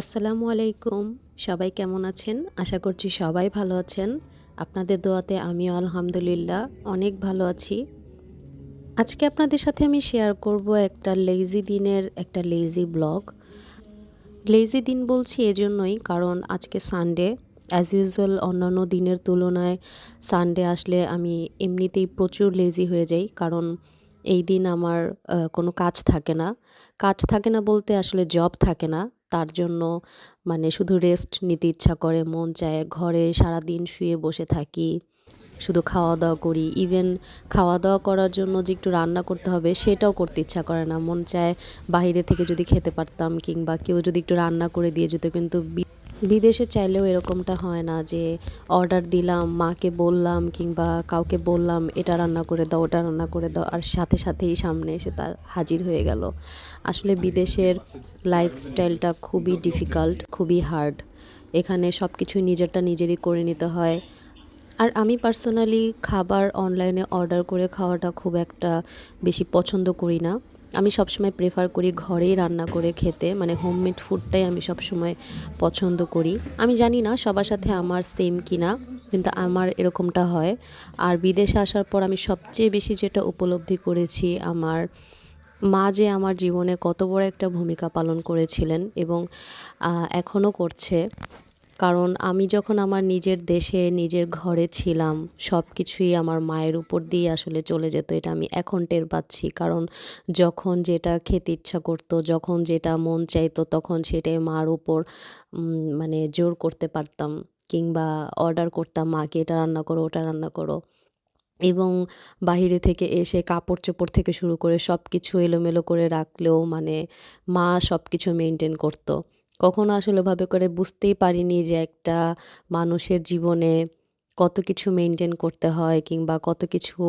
আসসালামু আলাইকুম। সবাই কেমন আছেন? আশা করছি সবাই ভালো আছেন। আপনাদের দোয়াতে আমিও আলহামদুলিল্লাহ অনেক ভালো আছি। আজকে আপনাদের সাথে আমি শেয়ার করব একটা লেজি দিনের একটা লেজি ব্লগ লেজি দিন বলছি এজন্যই কারণ আজকে সানডে অ্যাজ ইউজুয়াল অন্যান্য দিনের তুলনায় সানডে আসলে আমি এমনিতেই প্রচুর লেজি হয়ে যাই কারণ এই দিন আমার কোনো কাজ থাকে না। কাজ থাকে না বলতে আসলে জব থাকে না। তার জন্য মানে শুধু রেস্ট নিতে ইচ্ছা করে, মন চায় ঘরে সারা দিন শুয়ে বসে থাকি, শুধু খাওয়া দাওয়া করি। ইভেন খাওয়া দাওয়া করার জন্য যে একটু রান্না করতে হবে সেটাও করতে ইচ্ছা করে না। মন চায় বাইরে থেকে যদি খেতে পারতাম কিংবা কেউ যদি একটু রান্না করে দিয়ে যেত, কিন্তু বিদেশে চাইলেও এরকমটা হয় না যে অর্ডার দিলাম, মাকে বললাম কিংবা কাউকে বললাম, এটা রান্না করে দাও, ওটা রান্না করে দাও। আর সাথে সাথেই সামনে এসে তার হাজির হয়ে গেল। আসলে বিদেশের লাইফস্টাইলটা খুবই ডিফিকাল্ট খুবই হার্ড এখানে সব কিছু নিজেরটা নিজেরই করে নিতে হয়। আর আমি পার্সোনালি খাবার অনলাইনে অর্ডার করে খাওয়াটা খুব একটা বেশি পছন্দ করি না। আমি সবসময় প্রেফার করি ঘরেই রান্না করে খেতে মানে হোমমেড ফুডটাই আমি সবসময় পছন্দ করি। আমি জানি না সবার সাথে আমার সেম কিনা, কিন্তু আমার এরকমটা হয়। আর বিদেশে আসার পর আমি সবচেয়ে বেশি যেটা উপলব্ধি করেছি, আমার মা যে আমার জীবনে কত বড় একটা ভূমিকা পালন করেছিলেন এবং এখনও করছে কারণ আমি যখন আমার নিজের দেশে, নিজের ঘরে ছিলাম সব কিছুই আমার মায়ের উপর দিয়ে আসলে চলে যেত। এটা আমি এখন টের পাচ্ছি। কারণ যখন যেটা খেতে ইচ্ছা করতো, যখন যেটা মন চাইতো, তখন সেটাই মার উপর মানে জোর করতে পারতাম কিংবা অর্ডার করতাম, মাকে এটা রান্না করো, ওটা রান্না করো। এবং বাহিরে থেকে এসে কাপড় চোপড় থেকে শুরু করে সব কিছু এলোমেলো করে রাখলেও মানে মা সব কিছু মেনটেন করতো। কখনো আসলে ভাবে করে বুঝতেই পারিনি যে একটা মানুষের জীবনে কত কিছু মেনটেন করতে হয় কিংবা কত কিছু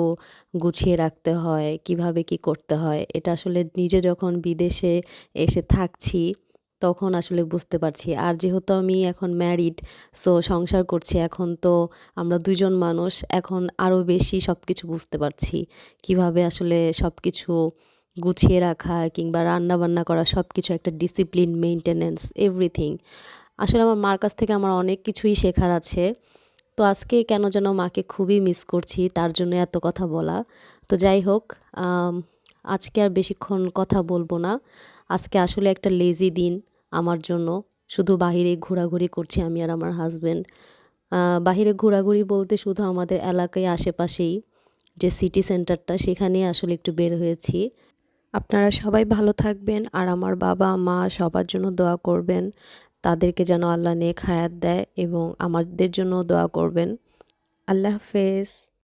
গুছিয়ে রাখতে হয়, কীভাবে কি করতে হয়, এটা আসলে নিজে যখন বিদেশে এসে থাকছি তখন আসলে বুঝতে পারছি। আর যেহেতু আমি এখন ম্যারিড সো সংসার করছি, এখন তো আমরা দুজন মানুষ, এখন আরও বেশি সব কিছু বুঝতে পারছি। কীভাবে আসলে সব কিছু গুছিয়ে রাখা কিংবা রান্না বান্না করা সব কিছু একটা ডিসিপ্লিন মেনটেনেন্স এভরিথিং আসলে আমার মার কাছ থেকে আমার অনেক কিছুই শেখার আছে। তো আজকে কেন যেন মাকে খুবই মিস করছি, তার জন্য এত কথা বলা। তো যাই হোক আজকে আর বেশিক্ষণ কথা বলব না। আজকে আসলে একটা লেজি দিন আমার জন্য। শুধু বাহিরে ঘোরাঘুরি করছি আমি আর আমার হাজব্যান্ড বাহিরে ঘোরাঘুরি বলতে শুধু আমাদের এলাকায় আশেপাশেই যে সিটি সেন্টারটা সেখানে আসলে একটু বের হয়েছি। আপনারা সবাই ভালো থাকবেন আর আমার বাবা, মা সবার জন্য দোয়া করবেন। তাদেরকে যেন আল্লাহ নেক হায়াত দেয় এবং আমাদের জন্য দোয়া করবেন। আল্লাহ হাফেজ।